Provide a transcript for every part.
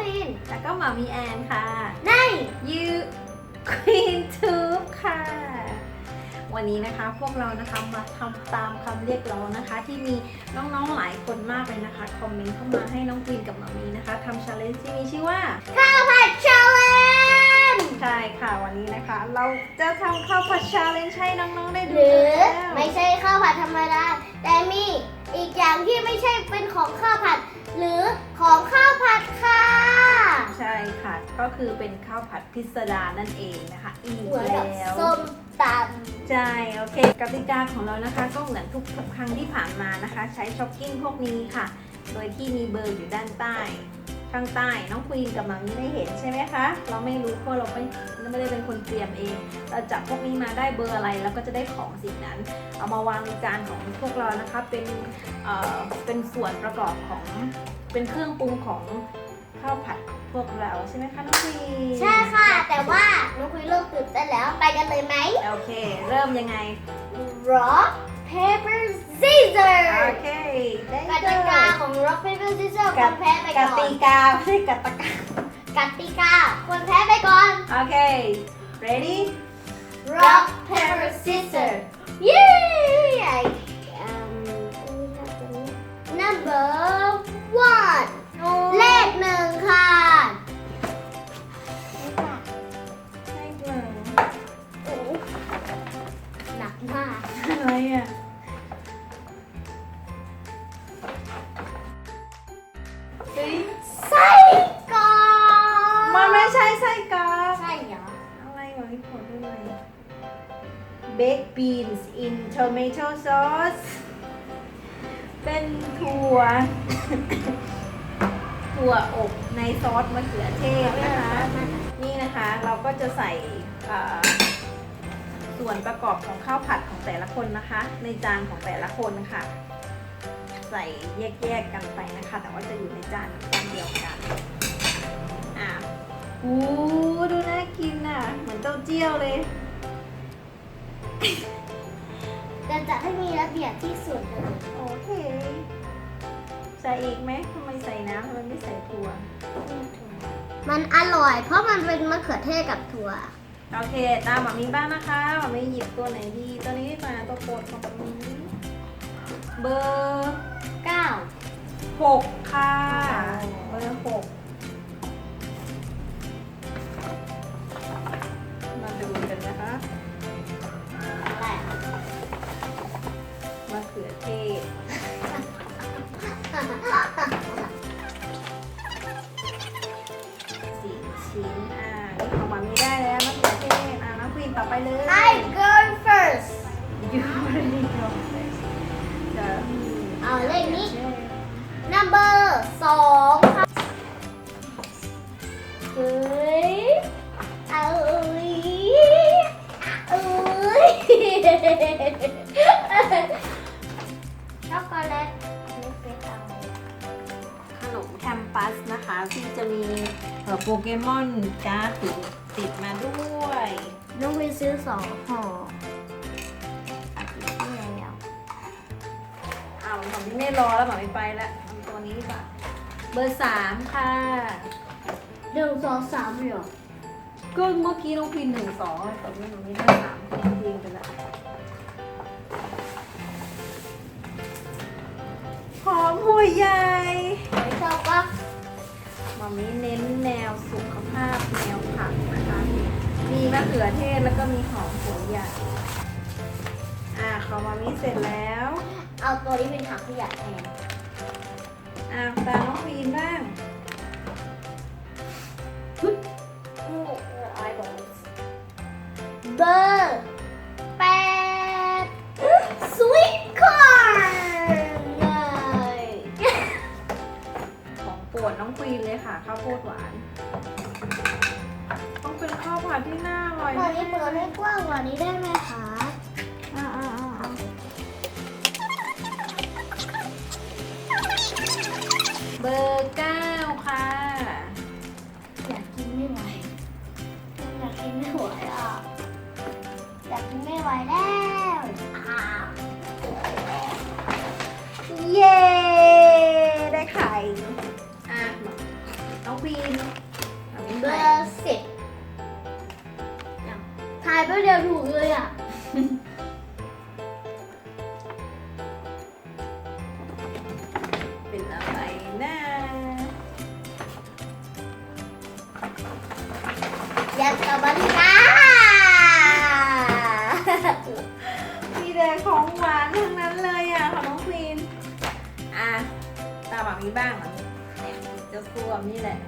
ควีน แล้วก็หมามีแอนค่ะ ในยูควีนทูบค่ะ วันนี้นะคะพวกเรานะคะมาทำตามคำเรียกร้องนะคะ ที่มีน้องๆหลายคนมากเลยนะคะคอมเมนต์เข้ามาให้น้องควีนกับหมามีนะคะทำชาเลนจ์ที่มีชื่อว่าข้าวผัดชาเลนใช่ค่ะวันนี้นะคะ เราจะทำข้าวผัดชาเลนจ์ให้น้องๆได้หดูรือกันแล้วไม่ใช่ข้าวผัดธรรมดา แต่มีอีกอย่างที่ไม่ใช่เป็นของข้าวผัด หรือของข้าวผัดค่ะ ใช่ค่ะ ก็คือเป็นข้าวผัดพิสดารนั่นเองนะคะอีกเหมือนกับแล้ว ส้มตใช่ โอเคกติกาของเรานะคะ ก็เหมือนทุกครั้งที่ผ่านมานะคะ ใช้ช็อกกิ้งพวกนี้ค่ะ โดยที่มีเบอร์อยู่ด้านใต้ ข้างใต้น้องควีนกับมังนี่ได้เห็นใช่ไหมคะ เราไม่รู้เพราะเราไม่ไม่ได้เป็นคนเตรียมเอง เราจับพวกนี้มาได้เบอร์อะไรแล้วก็จะได้ของสิ่งนั้น เอามาวางในจานของพวกเรานะคะเป็นเอ่อเป็นส่วนประกอบของเป็นเครื่องปรุงของ ข้าวผัดพวกเราใช่ไหมคะน้องควีนำใช่ค่ะ แต่ว่าน้องคุยเริ่มตื่นเต้นแล้วไปกันเลยไหม โอเค เริ่มยังไง Rock paper scissors โอเคได้กเลติกายของ Rock paper scissors คนแพ้ไปกก่อนติกาไม่ใช่กติกากติกาคนแพ้ไปก่อน โอเค ready Rock paper scissors เย้ไอ number one เลข หนึ่งค่ะเลขหนึ่งโอ้หนักมากอะไรอะเฮ้ยไส้กรอกมันไม่ใช่ไส้กรอกใช่เหรออะไรวะพี่ขอดูหน่อย baked beans in tomato sauce เป็นถั่ว ถั่วอบในซอสมะเขือเทศนะคะ นี่นะคะเราก็จะใส่เอ่อส่วนประกอบของข้าวผัดของแต่ละคนนะคะ ในจานของแต่ละคนค่ะ ใส่แยกๆกันไปนะคะ แต่ว่าจะอยู่ในจานจานเดียวกันอะอู้ดูน่ากินอะ เหมือนเต้าเจี้ยวเลยจะจัดให้มีระเบียบที่สุดเลยโอเค ใส่อีกไหมทำไมใส่น้ำทำไมไม่ใส่ถั่ว มันอร่อยเพราะมันเป็นมะเขือเทศกับถั่ว โอเค ตามหมามีบ้างนะคะหมามีหยิบตัวไหนดี ตัวนี้มาตัวโปรดของหมามีเบอร์9หกค่ะ เบอร์หก สี่ชิ้น อ่า นี่ของหมามีได้แล้วมะเขือเทศอ่าน้องควีนต่อไปเลย I go first You already know this. The เอาเลขนี้ number 2ค่ะเฮ้ยเอาเอ้ยเอาเอ้ยช็อกโกแลต สนะคะที่จะมีเอ่อโปเกมอนการ์ดติดติดมาด้วยน้องวินซื้อสองห่ออาทิตย์ที่แล้วเอาหมอมไม่รอแล้วหมอไม่ไปแล้วทำตัวนี้ดีกว่าเบอร์สามค่ะหนึ่งสองสามเหรอก็เมื่อกี้น้องพินหนึ่งสองแต่ไม่หนูไม่ได้สามพินพินไปแล้วหอมหัวใหญ่ไม่ชอบปะ หมอมีเน้นแนวสุขภาพแนวผักนะคะ มีมะเขือเทศแล้วก็มีหอมหัวใหญ่ อ่าของหมามีเสร็จแล้ว เอาตัวนี้เป็นถังขยะแทนอ่าตาน้องพีนบ้าง ของโปวดน้องควีนเลยค่ะ ข้าวโพดหวาน ต้องเป็นข้าวผัดที่น่าอร่อยตอนนี้เปิดให้กว้างกว่านี้ได้ไหมคะอ่าอ่าอ่าอ่าเบอร์เก้าค่ายไปเดียวถูกเลยอะ เป็นอะไรนะอยากกับบ้านคะมีแต่ของหวานทั้งนั้นเลยอะของน้องควีนอะตาหวันี้บ้างเหรอนี่ยเจ้าตัวนี่แหละ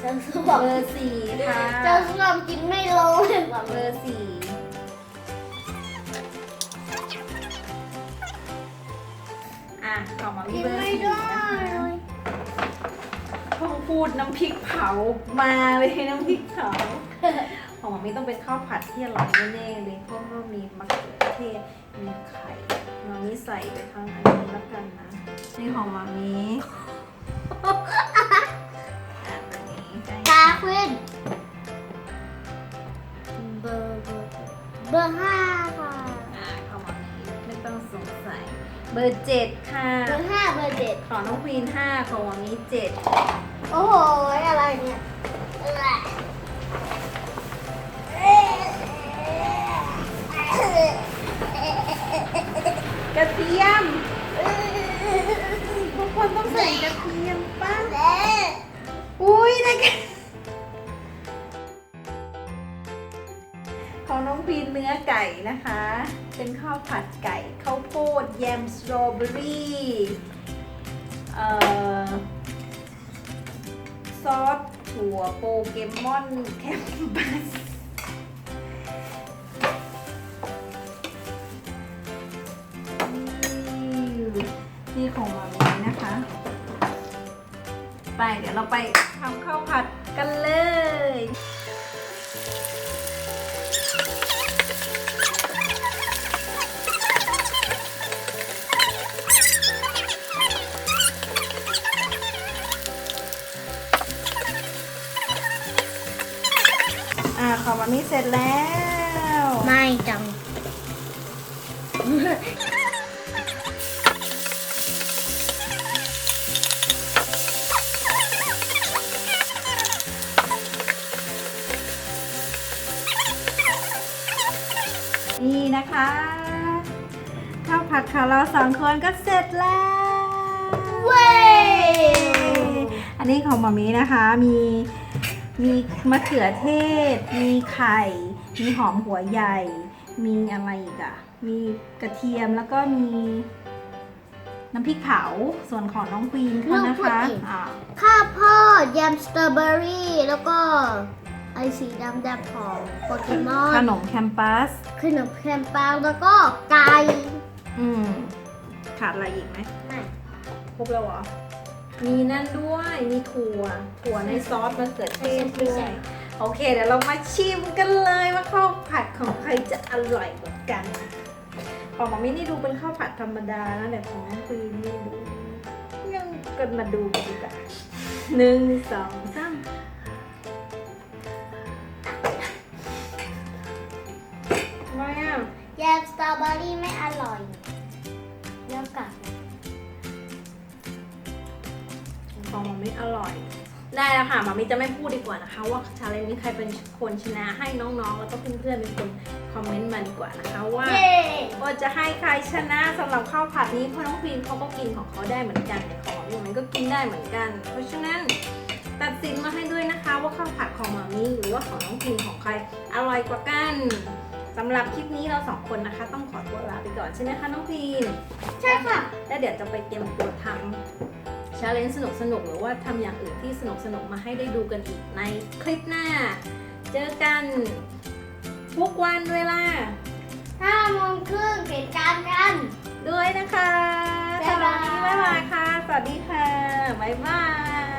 เจ้าส้วเบอร์สี่ค่ะเจ้าส้วมกินไม่ลงเลยแบบเบอร์สี่อะของมามีกินเบอร์ไม่สี่ได้นะคะเลยพอพูดน้ำพริกเผามาเลยน้ำพริกเผาของมามีต้องเป็นข้าวผัดที่อร่อยแน่ๆเลยเพราะว่ามีมะเขือเทศมีไข่มามีใส่ไปทั้งอันนี้แล้วกันนะนี่ของมามี ได้ตาควินเบอร์เบอร์เบอร์ห้าค่ะ อะของมามีไม่ต้องสงสัย เบอร์เจ็ดค่ะ เบอร์ห้าเบอร์เจ็ดของน้องควีนห้าของมามีเจ็ดโอ้โห อะไรเนี่ย เบอรี่เอ่อซอสถั่วโปเกมอนแคมปัสนี่ของมามีนะคะ ไปเดี๋ยวเราไปทำข้าวผัดกันเลย อ่าของมามีเสร็จแล้ว ไม่จัง นี่นะคะ ข้าวผัดของเราสองคนก็เสร็จแล้ว เว้ย อันนี้ของมามีนะคะมี มีมะเขือเทศ มีไข่ มีหอมหัวใหญ่ มีอะไรอีกอะมีกระเทียมแล้วก็มี น้ำพริกเผา ส่วนของน้องควีนเขานะคะอ่าข้าวโพดยำสตรอเบอรี่แล้วก็ไอสีดำดำๆของโปเกมอขนนมแคมปัส ขนมแคมปังแล้วก็ไก่อืม ขาดอะไรอีกไหมไม่ครบแล้วเหรอ มีนั่นด้วย มีถั่ว ถั่วในซอสมะเขือเทศด้วย โอเค เดี๋ยวเรามาชิมกันเลยว่าข้าวผัดของใครจะอร่อยกว่ากันของมาไมินี่ดูเป็นข้าวผัดธรรมดานะแต่ของน้องควีนี่ดูยังกันมาดูกันดีกว่าหนึ่งสองสามทำไมอะยำสตรอเบอรี่ไม่อร่อย องมันไม่อร่อย ได้แล้วค่ะมามิจะไม่พูดดีกว่านะคะ ว่าชาเลนจ์นี้ใครเป็นคนชนะให้น้องๆ แล้วก็เพื่อนๆเป็นคนคอมเมนต์มาดีกว่านะคะว่าเย้ว่าจะให้ใครชนะสำหรับข้าวผัดนี้เพราะน้องควีนเขาก็กินของเขาได้เหมือนกันแต่ของหมามีมันก็กินได้เหมือนกัน เพราะฉะนั้นตัดสินมาให้ด้วยนะคะว่าข้าวผัดของหมามีหรือว่าของน้องควีนของใครอร่อยกว่ากันสำหรับคลิปนี้เราสองคนนะคะ ต้องขอตัวลาไปก่อนใช่ไหมคะน้องควีนใช่ค่ะ แล้วเดี๋ยวจะไปเตรียมตัวทำ ชาเลนจ์สนุกสนุกๆหรือว่าทำอย่างอื่นที่สนุกสนุกๆมาให้ได้ดูกันอีกในคลิปหน้า เจอกันทุกวันเวลาห้าโมงครึ่งเห็นการกันด้วยนะคะบ๊ายบายสำหรับวันนี้บ๊ายบายค่ะ สวัสดีค่ะ บ๊ายบาย